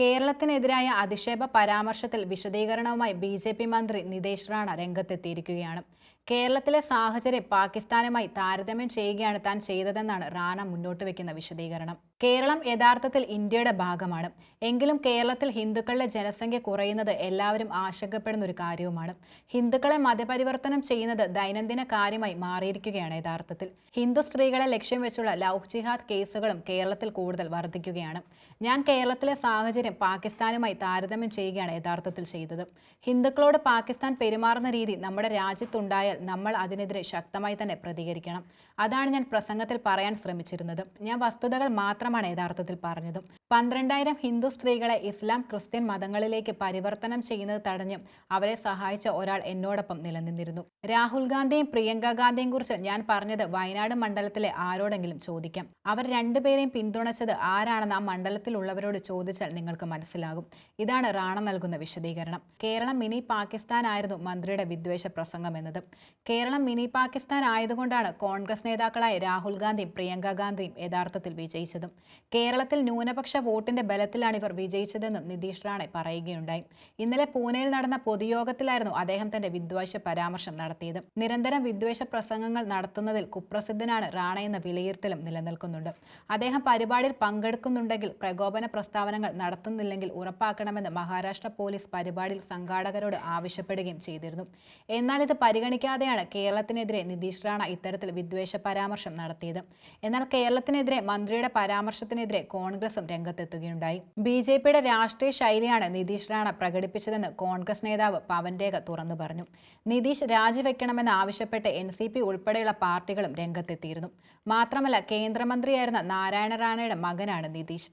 കേരളത്തിനെതിരായ അധിക്ഷേപ പരാമർശത്തിൽ വിശദീകരണവുമായി B J P മന്ത്രി നിതേഷ് റാണ രംഗത്തെത്തിയിരിക്കുകയാണ്. കേരളത്തിലെ സാഹചര്യം പാകിസ്ഥാനുമായി താരതമ്യം ചെയ്യുകയാണ് താൻ ചെയ്തതെന്നാണ് റാണ മുന്നോട്ട് വെക്കുന്ന വിശദീകരണം. കേരളം യഥാർത്ഥത്തിൽ ഇന്ത്യയുടെ ഭാഗമാണ്. എങ്കിലും കേരളത്തിൽ ഹിന്ദുക്കളുടെ ജനസംഖ്യ കുറയുന്നത് എല്ലാവരും ആശങ്കപ്പെടുന്ന ഒരു കാര്യവുമാണ്. ഹിന്ദുക്കളെ മതപരിവർത്തനം ചെയ്യുന്നത് ദൈനംദിന കാര്യമായി മാറിയിരിക്കുകയാണ് യഥാർത്ഥത്തിൽ. ഹിന്ദു സ്ത്രീകളെ ലക്ഷ്യം വെച്ചുള്ള ലവ് ജിഹാദ് കേസുകളും കേരളത്തിൽ കൂടുതൽ വർദ്ധിക്കുകയാണ്. ഞാൻ കേരളത്തിലെ സാഹചര്യം പാകിസ്ഥാനുമായി താരതമ്യം ചെയ്യുകയാണ് യഥാർത്ഥത്തിൽ ചെയ്തത്. ഹിന്ദുക്കളോട് പാകിസ്ഥാൻ പെരുമാറുന്ന രീതി നമ്മുടെ രാജ്യത്തുണ്ടായാൽ നമ്മൾ അതിനെതിരെ ശക്തമായി തന്നെ പ്രതികരിക്കണം. അതാണ് ഞാൻ പ്രസംഗത്തിൽ പറയാൻ ശ്രമിച്ചിരുന്നത്. ഞാൻ വസ്തുതകൾ മാത്രമാണ് യഥാർത്ഥത്തിൽ പറഞ്ഞതും. പന്ത്രണ്ടായിരം ഹിന്ദു സ്ത്രീകളെ ഇസ്ലാം ക്രിസ്ത്യൻ മതങ്ങളിലേക്ക് പരിവർത്തനം ചെയ്യുന്നത് തടഞ്ഞും അവരെ സഹായിച്ച ഒരാൾ എന്നോടൊപ്പം നിലനിന്നിരുന്നു. രാഹുൽ ഗാന്ധിയും പ്രിയങ്ക ഗാന്ധിയും കുറിച്ച് ഞാൻ പറഞ്ഞത് വയനാട് മണ്ഡലത്തിലെ ആരോടെങ്കിലും ചോദിക്കാം. അവർ രണ്ടുപേരെയും പിന്തുണച്ചത് ആരാണെന്ന് ആ മണ്ഡലത്തിലുള്ളവരോട് ചോദിച്ചാൽ നിങ്ങൾക്ക് മനസ്സിലാകും. ഇതാണ് റാണ നൽകുന്ന വിശദീകരണം. കേരളം മിനി പാകിസ്ഥാൻ ആയിരുന്നു മന്ത്രിയുടെ വിദ്വേഷ പ്രസംഗം എന്നത്. കേരളം മിനി പാകിസ്ഥാൻ ആയതുകൊണ്ടാണ് കോൺഗ്രസ് നേതാക്കളായ രാഹുൽ ഗാന്ധിയും പ്രിയങ്ക ഗാന്ധിയും യഥാർത്ഥത്തിൽ വിജയിച്ചതും. കേരളത്തിൽ ന്യൂനപക്ഷ വോട്ടിന്റെ ബലത്തിലാണ് ഇവർ വിജയിച്ചതെന്നും നിതീഷ് റാണെ പറയുകയുണ്ടായി. ഇന്നലെ പൂനെയിൽ നടന്ന പൊതുയോഗത്തിലായിരുന്നു അദ്ദേഹം തന്റെ വിദ്വേഷ പരാമർശം നടത്തിയത്. നിരന്തരം വിദ്വേഷ പ്രസംഗങ്ങൾ നടത്തുന്നതിൽ കുപ്രസിദ്ധനാണ് റാണ എന്ന വിലയിരുത്തലും നിലനിൽക്കുന്നുണ്ട്. അദ്ദേഹം പരിപാടിയിൽ പങ്കെടുക്കുന്നുണ്ടെങ്കിൽ പ്രകോപന പ്രസ്താവനകൾ നടത്തുന്നില്ലെങ്കിൽ ഉറപ്പാക്കണമെന്ന് മഹാരാഷ്ട്ര പോലീസ് പരിപാടിയിൽ സംഘാടകരോട് ആവശ്യപ്പെടുകയും ചെയ്തിരുന്നു. എന്നാൽ ഇത് പരിഗണിക്കാതെയാണ് കേരളത്തിനെതിരെ നിതീഷ് റാണ ഇത്തരത്തിൽ വിദ്വേഷ പരാമർശം നടത്തിയത്. എന്നാൽ കേരളത്തിനെതിരെ മന്ത്രിയുടെ പരാമർശത്തിനെതിരെ കോൺഗ്രസും രംഗത്തെത്തുകയുണ്ടായി. ബി ജെ പിയുടെ രാഷ്ട്രീയ ശൈലിയാണ് നിതീഷ് റാണ പ്രകടിപ്പിച്ചതെന്ന് കോൺഗ്രസ് നേതാവ് പവൻ രേഖ തുറന്നു പറഞ്ഞു. നിതീഷ് രാജിവെക്കണമെന്ന് ആവശ്യപ്പെട്ട് എൻ സി പി ഉൾപ്പെടെയുള്ള പാർട്ടികളും രംഗത്തെത്തിയിരുന്നു. മാത്രമല്ല കേന്ദ്രമന്ത്രിയായിരുന്ന നാരായണ റാണയുടെ മകനാണ് നിതീഷ്.